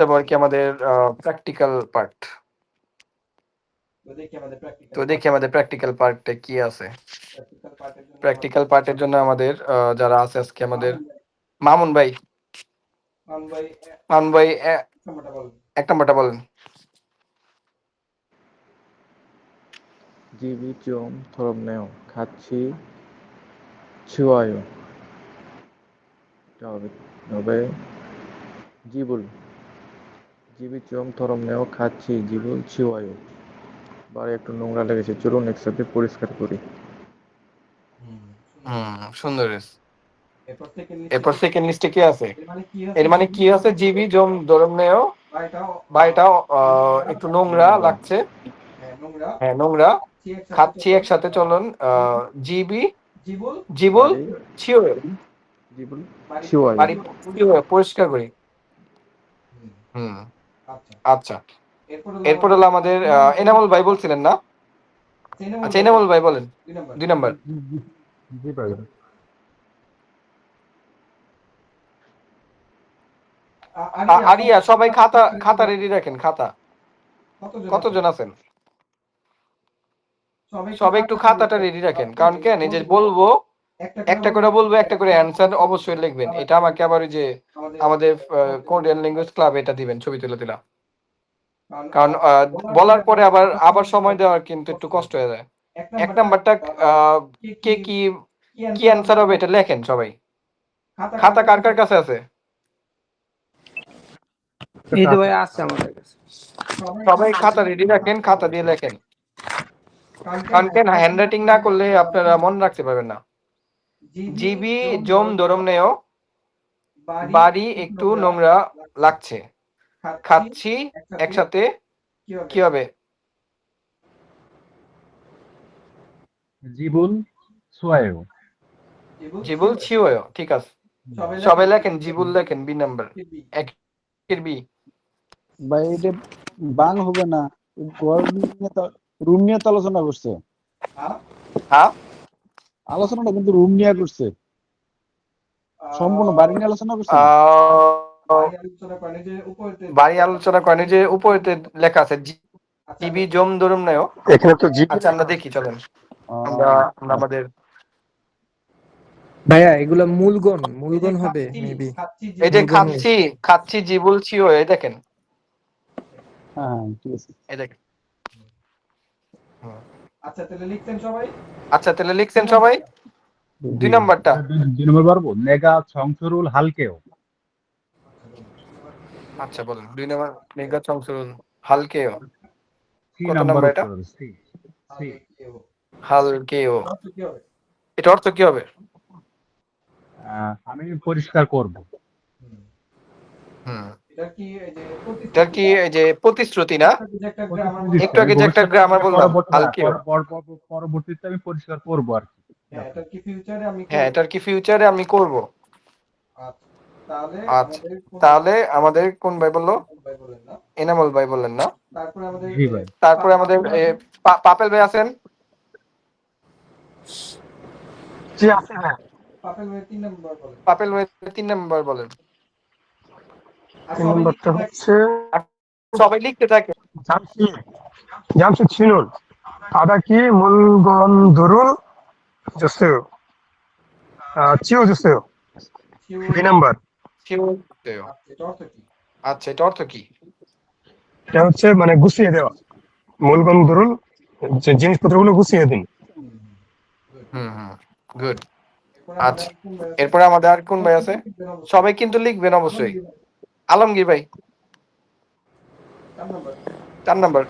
তারপর কি আমাদের প্র্যাকটিক্যাল পার্ট তো দেখি আমাদের প্র্যাকটিক্যাল পার্টে কি আছে। প্র্যাকটিক্যাল পার্টের জন্য আমাদের যারা আছে আজকে আমাদের মামুন ভাই। মামুন ভাই এক নম্বরটা বলেন। জীবী চুম থরম নেও খাচ্ছি ছিওয়ায়ও হবে জীবিত চম থরম নেও খাচ্ছি জীবন ছিওয়ায়ও বারে একটু নোংরা লেগেছে চলুন একসাথে পরিষ্কার করি। হুম সুন্দর এরপর সেকেন্ড লিস্টে কি আছে? এর মানে কি আছে? জিবি জম ধরম নেও একটু নোংরা লাগছে। হ্যাঁ নোংরা। হ্যাঁ, খাচ্ছি একসাথে চলুন। জিবি জিবুল? পরিষ্কার করি। হুম। আচ্ছা। আচ্ছা। এরপর হলো আমাদের এনামুল ভাই বলছিলেন না? আচ্ছা এনামুল ভাই বলেন। দুই নাম্বার। আরিয়া সবাই খাতা খাতা রেডি রাখেন খাতা। কতজন কতজন আছেন? সবাই সবাই একটু খাতাটা রেডি রাখেন। কারণ কেন এই যে বলব। একটা করে বলব একটা করে অ্যান্সার অবশ্যই লিখবেন। এটা আমাকে আবার ওই যে আমাদের কোরিয়ান ল্যাঙ্গুয়েজ ক্লাব এটা দিবেন ছবি তুলে দিলাম। কারণ বলার পরে আবার আবার সময় দেওয়ার কিন্তু একটু কষ্ট হয়ে যায়। এক নাম্বারটা কে কি কি অ্যান্সার হবে এটা লেখেন সবাই। খাতা কার কার কাছে আছে? এই তো ভাই আছে আমাদের কাছে। সবাই খাতা রেডি রাখেন খাতা দিয়ে লেখেন। কারণ কেন? হ্যান্ড রাইটিং না করলে আপনারা মনে রাখতে পারবেন না। জিবি জম দরম নেও। বাড়ি একটু নোংরা লাগছে। খাচ্ছি একসাথে। কি হবে? জীবন সোয়ায়ু। জিবুল ছিও ঠিক আছে। সবাই লেখেন জিবুল লেখেন বি নাম্বার। এর বি। ভাই এটা বাং হবে না ঘর নিয়ে তো রুম নিয়ে তো আলোচনা করছে। হ্যাঁ? আলোচনাটা কিন্তু রুম নিয়ে করছে। সম্পূর্ণ বাড়ি নিয়ে আলোচনা করছে। বাড়ি আলোচনা করেন যে উপরেতে লেখা আছে জিবি জম দরম নেও এখানে তো জি আচ্ছা আমরা দেখি চলেন। আমরা আমরা আমাদের ভাইয়া এগুলা মূলগণ মূলগণ হবে মেবি এই যে খাচ্ছি খাচ্ছি জিবুল ছিও এই দেখেন। হ্যাঁ হ্যাঁ, ঠিক আছে। এই দেখেন। আচ্ছা তাহলে লিখতেন সবাই। আচ্ছা তাহলে লিখছেন সবাই। দুই নাম্বারটা। দুই নম্বর পারব? নেগা সংসরুল হালকেও। আচ্ছা বলেন। দুই নাম্বার চংসুরুল হালকেও। কত নাম্বার এটা? হালকেও। এটা অর্থ কি হবে? আমি পরিষ্কার করব। হুম। এটা কি এই যে এটার কি এই যে প্রতিশ্রুতি না? একটা আগে যে একটা গ্রামার বললাম পরবর্তীতে আমি পরিষ্কার করব আর কি। হ্যাঁ ফিউচারে আমি হ্যাঁ এটার কি ফিউচারে আমি করব? আচ্ছা তাহলে আচ্ছা, আমাদের কোন- তাহলে আমাদের কোন ভাই বলল? এনামল ভাই বললেন না? তারপরে আমাদের তারপরে আমাদের পাপেল ভাই। আছেন? পাপেল ভাই তিন নম্বর বলেন। তিন নম্বরটা হচ্ছে সবাই লিখতে থাকে। জামশিদ জামশিদ ছিনুল আদাকি মুলগন দরুল জসেও চিও জসেও দুই নাম্বার। আচ্ছা, এটা অর্থ কি? এটা কি হচ্ছে মানে গুছিয়ে দেওয়া। মূলগন দরুল যে জিনিসপত্রগুলো গুছিয়ে দিন। হুম হুম গুড আচ্ছা। এরপরে আমাদের আর কোন ভাই আছে? সবাই কিন্তু লিখবেন অবশ্যই। আলমগীর ভাই। চার নম্বর।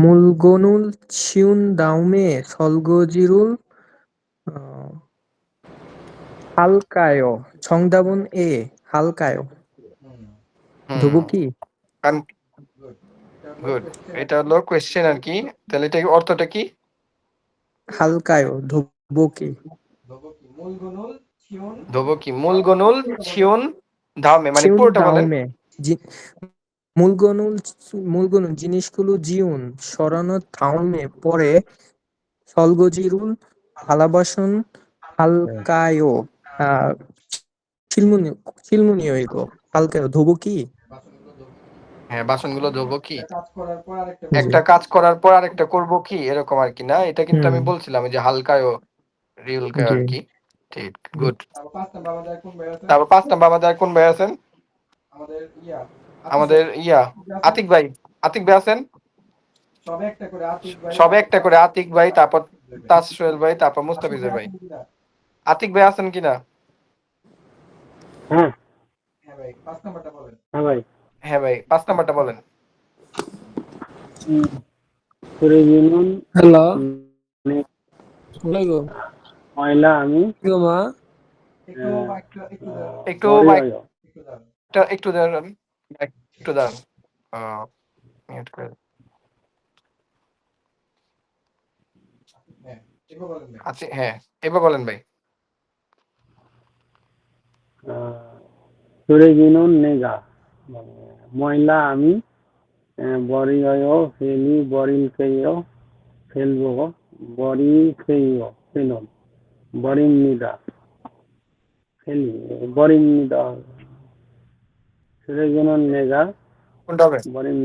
মূলগনুল ছিউন দাউমে সলগজিরুল হালকায় সংদাবন এ হালকায়। ধুবু কি? গুড। এটা হলো কোয়েশ্চেন আর কি। তাহলে এটা অর্থটা কি? হালকায় ধুবু কি? ধোবো কি? মূল গনুল ছিউন ধামে মানে পুরোটা বলেন। মূলগনুল মূলগনুল জিনিসগুলো জিউন সরানো থাউমে পরে সলগজিরুল হালাবাসন হালকায়ও আহ চিলমুনি চিলমুনি হইগো হালকায় ধোবো কি? বাসনগুলো ধোবো হ্যাঁ বাসনগুলো ধোবো কি? একটা কাজ করার পর আরেকটা একটা কাজ করার পর আরেকটা করব কি? এরকম আর কি না? এটা কিন্তু আমি বলছিলাম যে হালকায় রিউলকায় আর কি। ঠিক গুড তারপর পাঁচ নাম্বার আমাদের কোন ভাই তারপর আছেন? আমাদের ইয়া। আমাদের ইয়া। আতিক ভাই। আতিক ভাই আছেন? সবে একটা করে আতিক ভাই। সবে একটা করে আতিক ভাই তারপর তারপর মুস্তাফিজুর ভাই। আতিক ভাই আছেন কিনা? হ্যাঁ। ভাই পাঁচ নাম্বারটা বলেন। হ্যাঁ ভাই। পাঁচ নাম্বারটা বলেন। হ্যালো ময়লা আমি। গো মা। একটু একটু একটু দাঁড়ান, একটু দাঁড়ান। আহ, করে। হ্যাঁ এবার বলেন ভাই। হ্যাঁ নেগা। মানে ময়লা আমি বড়ি ফেলি বরিল খেয়েও ফেলব বড়ি খেয়েও ফেলুন। বরিম ফেলি বরিম নিদা সুরে কোনটা হবে? বরিম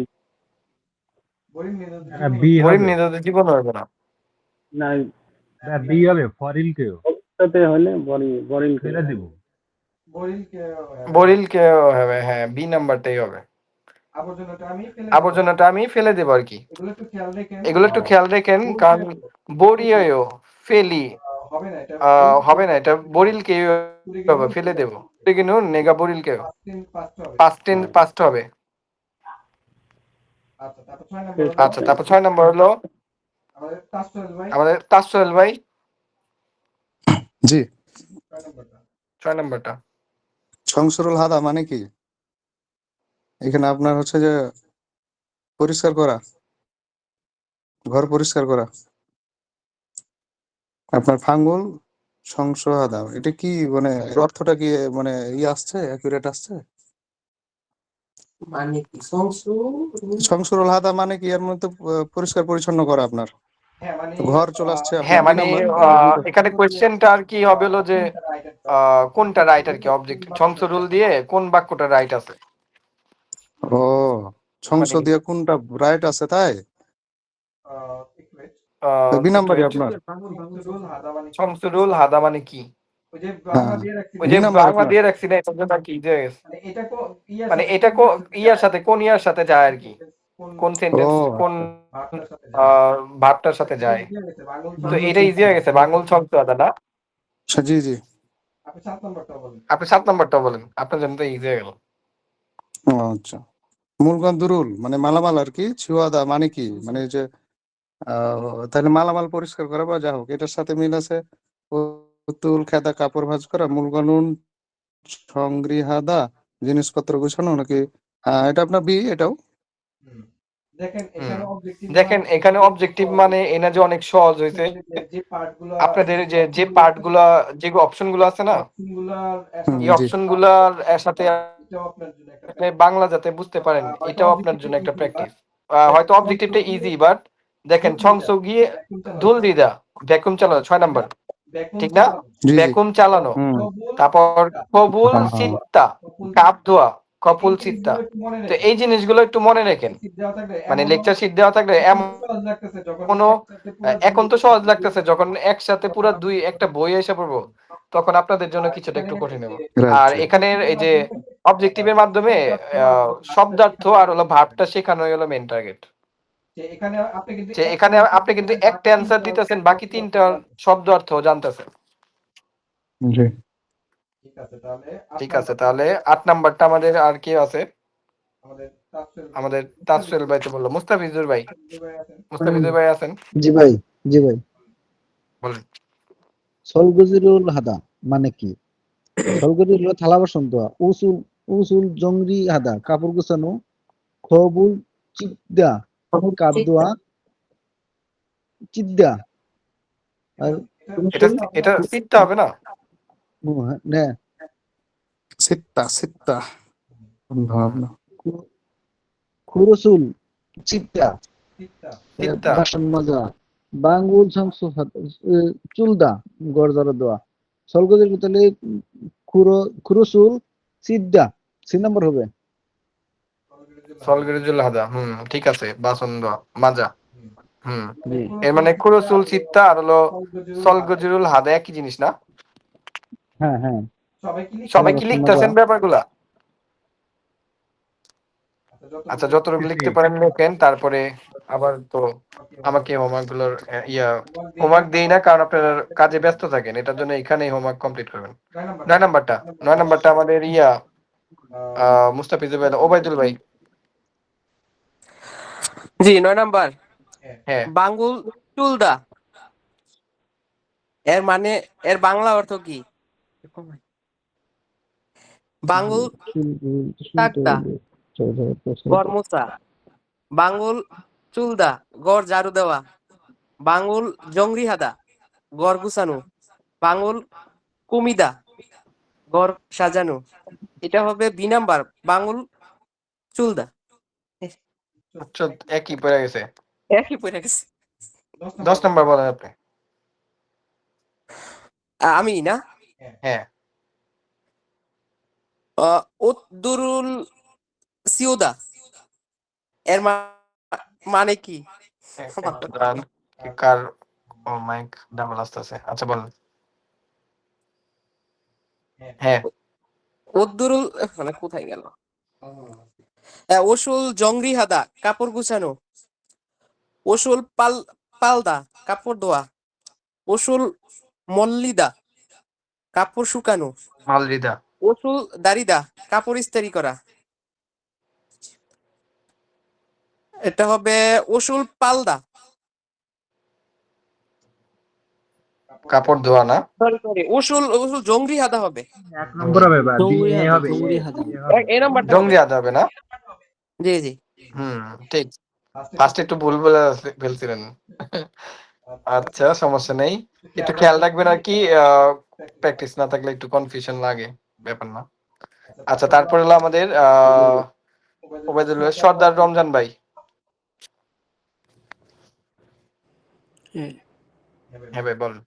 বলিন নিয়ে দাও, এটা বি হবে। গরিব নিজেদের জীবন হবে না। না বি হবে ফরিল কেও ভবিষ্যতে হলে বরি বরিল ফেলে দিব। বরিল কে হবে। হ্যাঁ বি নাম্বারটাই হবে। আবর্জনাটা আমি ফেলে আবর্জনাটা আমি ফেলে দেবো আর কি। এগুলো একটু খেয়াল রেখেন এগুলো একটু খেয়াল রেখেন কারণ বড়িও ফেলি। হবে না এটা আহ, হবে না এটা বরিল কে ফেলে দেবো। কিন্তু নেগা বরিল কে পাঁচ তিন পাঁচটা হবে। আচ্ছা তারপর ছয় নম্বর হলো। আচ্ছা আমাদের ভাই। ভাই। জি। ছয় নম্বরটা। সংসরুল হাদা মানে কি? এখানে আপনার হচ্ছে যে পরিষ্কার করা ঘর পরিষ্কার করা। আপনার ফাঙ্গুল সংসহাদা এটা কি মানে অর্থটা কি মানে ই আসছে? অ্যাকুরেট আসছে? মানে কি? সংসু হাদা মানে কি? এর মধ্যে পরিষ্কার পরিচ্ছন্ন করা আপনার। হ্যাঁ মানে ঘর চলে আসছে হ্যাঁ মানে আহ, এখানে কোয়েশ্চেনটা আর কি হবে হলো যে আহ, কোনটা রাইট আর কি? অবজেক্ট সংসরুল দিয়ে কোন বাক্যটা রাইট আছে? ও সংসদীয় কোনটা রাইট আছে তাই? আহ, দুই নাম্বারই আপনার? শমসুরুল হাদা মানে কি? যে বাংলা দিয়ে রাখছি ওই যে দুই নাম্বার দিয়ে রাখছি না এটার জন্য আর কি যে মানে এটা কো ইয়ার সাথে কোন ইয়ার সাথে যায় আর কি? কোন সেন্টেন্স কোন ভাবটার সাথে যায়। হয়ে তো এটা ইজি হয়ে গেছে বাংল শব্দ আদা না? আচ্ছা, জি জি। আপনি সাত নম্বরটা বলেন আপনার জন্য তো ইজি হয়ে গেল। আচ্ছা। আচ্ছা মূলগন্ধরুল মানে মালামাল আর কি? ছিওয়াদা মানে কি? মানে যে তাহলে মালামাল পরিষ্কার করা বা যা হোক এটার সাথে মিল আছে পুতুল খেদা কাপড় ভাঁজ করা মূলগনুন সংগৃহাদা জিনিসপত্র গুছানো নাকি? এটা আপনার বি এটাও? দেখেন এখানে অবজেক্টিভ দেখেন এখানে অবজেক্টিভ মানে এনা যে অনেক সহজ হয়েছে আপনাদের যে যে পার্টগুলা যে অপশনগুলো আছে না? এই। অপশনগুলার সাথে এটাও আপনার জন্য একটা আপনি বাংলা যাতে বুঝতে পারেন এটাও আপনার জন্য একটা প্র্যাকটিস হয়তো অবজেক্টিভটা ইজি বাট দেখেন ছংস গিয়ে দুল দিদা ভ্যাকুম চালানো ছয় নাম্বার। ঠিক না? ভ্যাকুম চালানো। তারপর কবুল হ্যাঁ, হ্যাঁ। চিত্তা কাপ ধোয়া কপুল চিত্তা তো এই জিনিসগুলো একটু মনে রাখেন। মানে লেকচার শিট দেওয়া থাকলে এমন কোনো- এখন তো সহজ লাগতেছে। যখন একসাথে পুরো দুই একটা বই এসে পড়ব তখন আপনাদের জন্য কিছুটা একটু কঠিন হবে। আর. এখানের এই যে অবজেক্টিভের মাধ্যমে আহ, শব্দার্থ আর হলো ভাবটা শেখানোই হলো মেন টার্গেট এখানে আপনি কিন্তু এখানে আপনি কিন্তু একটা অ্যান্সার দিতেছেন বাকি তিনটা শব্দ অর্থ জানতেছেন। জি। ঠিক আছে তাহলে ঠিক আছে তাহলে আট নাম্বারটা আমাদের আর কি আছে? আমাদের ভাই। তো বলল। মুস্তাফিজুর ভাই। মুস্তাফিজুর ভাই আছেন? জি ভাই জি ভাই। বলেন। সলগজিরুল হাদা মানে কি? সলগজির হলো থালা বাসন উসুল উসুল জংরি হাদা কাপড় গোছানো খবুল চিদ্দা কাপ ধোয়া চিদ্দা। আর এটা এটা সিটটা হবে না? না। সিত্তা সিত্তা ভাবনা খুরসুল চিদ্দা। চিত্তা চিত্তা বাঙ্গুল সংস চুলদা গড়দর দোয়া। সলগজির তাহলে খুরসুল সিদ্দা সি নাম্বার হবে। সলগরিজুল হাদা হুম ঠিক আছে বাসন্দ মাজা হুম এর মানে কুরসুল চিত্তা আর হলো সলগজিরুল হাদা একই জিনিস না? হ্যাঁ হ্যাঁ। সবাই কি লিখছে? সবাই কি লিখতেছেন ব্যাপারগুলা? আচ্ছা, আচ্ছা যতটুকু লিখতে পারেন লেখেন তারপরে আবার তো আমাকে হোমওয়ার্কগুলোর ইয়া হোমওয়ার্ক দেই না কারণ আপনারা কাজে ব্যস্ত থাকেন এটার জন্য এখানেই হোমওয়ার্ক কমপ্লিট করবেন। নয় নাম্বারটা নয় নাম্বারটা আমাদের ইয়া আহ, মুস্তাফিজুর ভাই ওবায়দুল ভাই। জি নয় নাম্বার। হ্যাঁ। বাঙ্গুল চুলদা। এর মানে এর বাংলা অর্থ কি? বাঙ্গুল টাকদা বাঙ্গুল চুলদা গড় ঝাড়ু দেওয়া। বাঙ্গুল জংরি হাদা গড় গুছানো। বাঙ্গুল কুমিদা গড় সাজানো। এটা হবে বি নাম্বার বাঙ্গুল চুলদা। আচ্ছা একই পড়ে গেছে। একই পড়ে গেছে। দশ নাম্বার। বলেন আপনি। আমি না? হ্যাঁ। উদ্দুরুল সিউদা। এর মানে কি? কার ও মাইক ডাবল আসতেছে। আচ্ছা বলেন। হ্যাঁ। উদ্দুরুল মানে কোথায় গেল? ওসুল জংরি হাদা কাপড় গুছানো। ওসুল পাল পালদা কাপড় ধোয়া। ওসুল মল্লিদা কাপড় শুকানো। মাল্লিদা। ওসুল দারিদা কাপড় ইস্তারি করা। এটা হবে ওসুল পালদা। কাপড় ধোয়া না। সরি সরি ওসুল ওসুল জংরি হাদা হবে। এক নম্বর হবে বা এ হবে হাদা। এই নাম্বারটা জঙ্গলি আদা হবে না? জি জি। হুম ঠিক। ফার্স্ট একটু ভুল বলে ফেলছিলেন। আচ্ছা সমস্যা নেই। একটু খেয়াল রাখবেন আর কি প্র্যাকটিস না থাকলে একটু কনফিউশন লাগে ব্যাপার না। আচ্ছা তারপর হলো আমাদের আহ ওবায়দুল্লাহ সর্দার রমজান ভাই। হ্যাঁ। হ্যাঁ ভাই বলেন।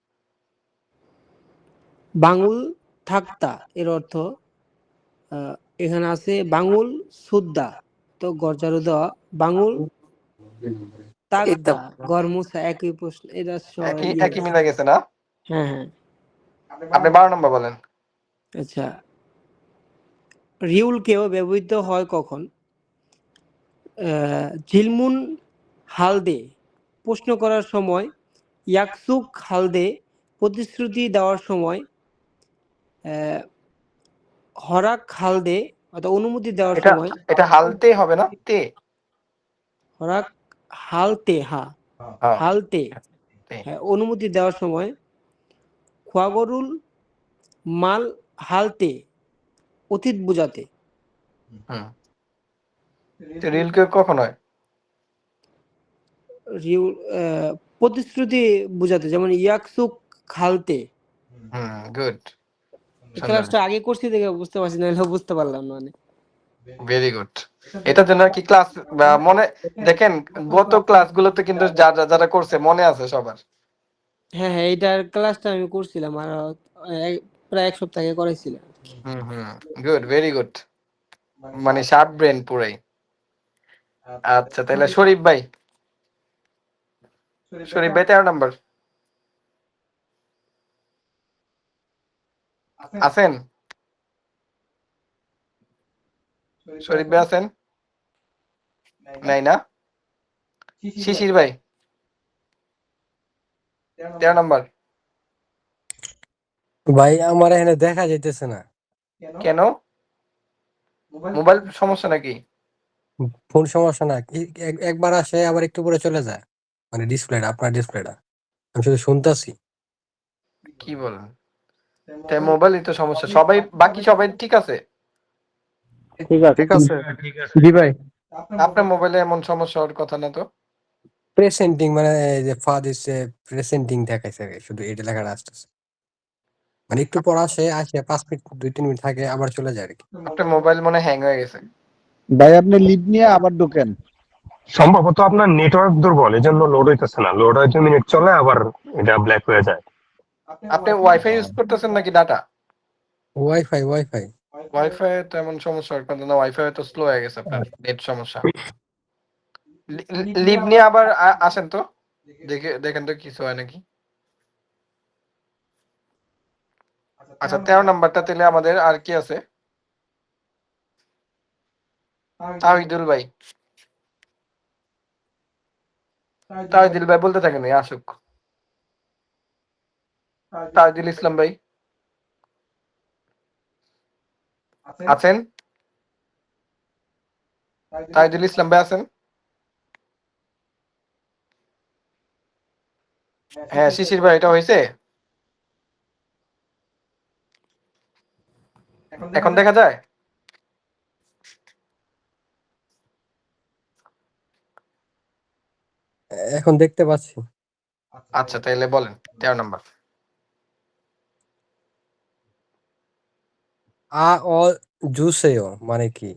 বাঙুল থাকতা এর অর্থ আহ, এখানে আছে বাঙুল সুদ্দা। তো গরজারু দেওয়া বাঙুল। গরমুসা একই প্রশ্ন এটা একই একই মিলা গেছে না? হ্যাঁ হ্যাঁ। আপনি বারো নম্বর বলেন। আচ্ছা। রিউলকেও ব্যবহৃত হয় কখন? আহ, ঝিলমুন হালদে। প্রশ্ন করার সময় ইয়াকসুক হালদে প্রতিশ্রুতি দেওয়ার সময় হরাক হালদে অর্থাৎ অনুমতি দেওয়ার সময় এটা হালতে হবে না? তে। হরাক হালতে হা। হ্যাঁ, হালতে। হ্যাঁ অনুমতি দেওয়ার সময় খোয়াগরুল মাল হালতে অতীত বোঝাতে। রিলকে কখন হয়? প্রতিশ্রুতি বোঝাতে যেমন ইয়াকসুক খালতে হুম গুড। ক্লাসটা আগে করছি দেখে বুঝতে পারছি না বুঝতে পারলাম না মানে ভেরি গুড এটার জন্য কি ক্লাস মনে দেখেন গত ক্লাসগুলোতে কিন্তু যারা যারা করছে মনে আছে সবার। হ্যাঁ হ্যাঁ এইটার ক্লাসটা আমি করছিলাম আর প্রায় এক সপ্তাহ আগে করাইছিলাম। হুম হুম গুড ভেরি গুড মানে শার্প ব্রেন পুরাই। আচ্ছা তাহলে শরীফ ভাই শরীফ ভাই তেরো নাম্বার। আছেন? শরীফ ভাই আছেন? নাই না? শিশির ভাই। তেরো নাম্বার। ভাই আমার এখানে দেখা যাইতেছে না। কেন? মোবাইল সমস্যা নাকি? ফোন সমস্যা না। একবার আসে আবার একটু পরে চলে যায়। মানে ডিসপ্লেটা আপনার ডিসপ্লেটা আমি শুধু শুনতাছি। কি বলেন? তাই মোবাইলই তো সমস্যা। সবাই বাকি সবাই ঠিক আছে? ঠিক আছে। ঠিক আছে। জি ভাই। আপনার মোবাইলে এমন সমস্যা হওয়ার কথা না তো? প্রেসেন্টিং মানে এই যে ফা দিচ্ছে প্রেসেন্টিং দেখাইছে শুধু এটা লেখাটা আসতেছে মানে একটু পর আসে আসে পাঁচ মিনিট দুই তিন মিনিট থাকে আবার চলে যায় আর কি। আপনার মোবাইল মনে হ্যাং হয়ে গেছে। ভাই আপনি লিড নিয়ে আবার ঢোকেন। সম্ভবত আপনার নেটওয়ার্ক দুর্বল এই জন্য লোড হইতেছে না। লোড হয় হয়তো মিনিট চলে আবার এটা ব্ল্যাক হয়ে যায়। আপনি ওয়াইফাই ইউজ করতেছেন নাকি ডাটা ওয়াইফাই ওয়াইফাই ওয়াইফাই তেমন সমস্যা হয় কিন্তু না ওয়াইফাই তো স্লো হয়ে গেছে আপনার নেট সমস্যা। লিভ নিয়ে আবার আসেন তো। দেখে দেখেন তো কিছু হয় নাকি। আচ্ছা তেরো নাম্বারটা তাহলে আমাদের আর কি আছে? তাহিদুল ভাই। তাহিদুল ভাই। বলতে থাকেন আসুক। তাহিদুল ইসলাম ভাই। আছেন? তাহিদুল ইসলাম ভাই আছেন? হ্যাঁ শিশির ভাই। এটা হয়েছে এখন দেখা যায়? এখন দেখতে পাচ্ছি। আচ্ছা তাহলে বলেন তেরো নাম্বার। আ অ জুসেও মানে কি?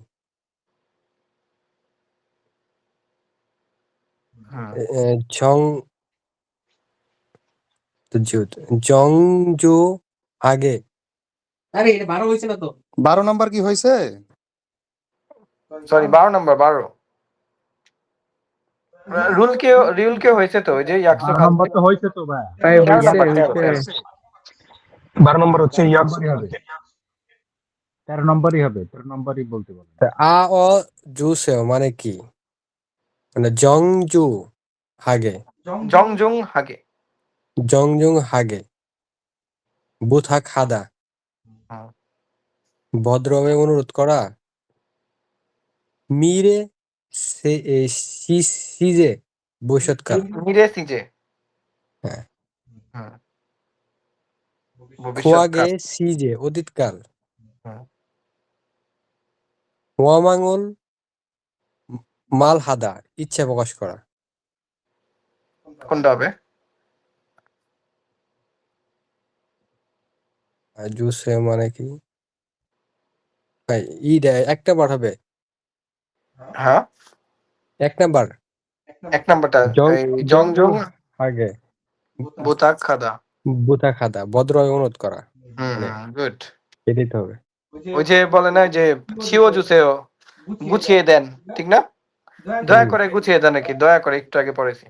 এ, জং তো জুত জংজু আগে। আরে এটা বারো হয়েছে না তো। বারো নাম্বার কি হয়েছে? সরি বারো নাম্বার বারো। রুল কে রুল কে হয়েছে তো ওই যে একশো বারো নম্বর তো হয়েছে তো ভাই। নাম্বার। বারো নম্বর হচ্ছে ইয়াক নম্বরই হবে তেরো নম্বরই হবে তেরো নম্বরই বলতে বলেন আ অ জুসেও মানে কি? মানে জংজু হাগে। জং জুং। হাগে। জংজুং হাগে। বুথা খাদা ভদ্রভাবে অনুরোধ করা। মিরে সে সি- সিজে ভবিষ্যৎকাল মিরে সিজে। হ্যাঁ। হুম। খোয়াগে সিজে অতীতকাল। ওয়ামাঙ্গল মাল হাদা ইচ্ছা প্রকাশ করা। কোনটা হবে? জুসে মানে কি? ভাই ইটা একটা বার হবে। হ্যাঁ? এক নাম্বার। এক নাম্বারটা জং জং আগে। বোতাক খাদা বুথা খাদা ভদ্রভাবে অনুরোধ করা। হুম গুড। এটাই তো হবে। ওই যে বলে না, যে ছিও জুসেও গুছিয়ে দেন, ঠিক না? দয়া করে গুছিয়ে দেন নাকি? দয়া করে একটু আগে পড়েছি।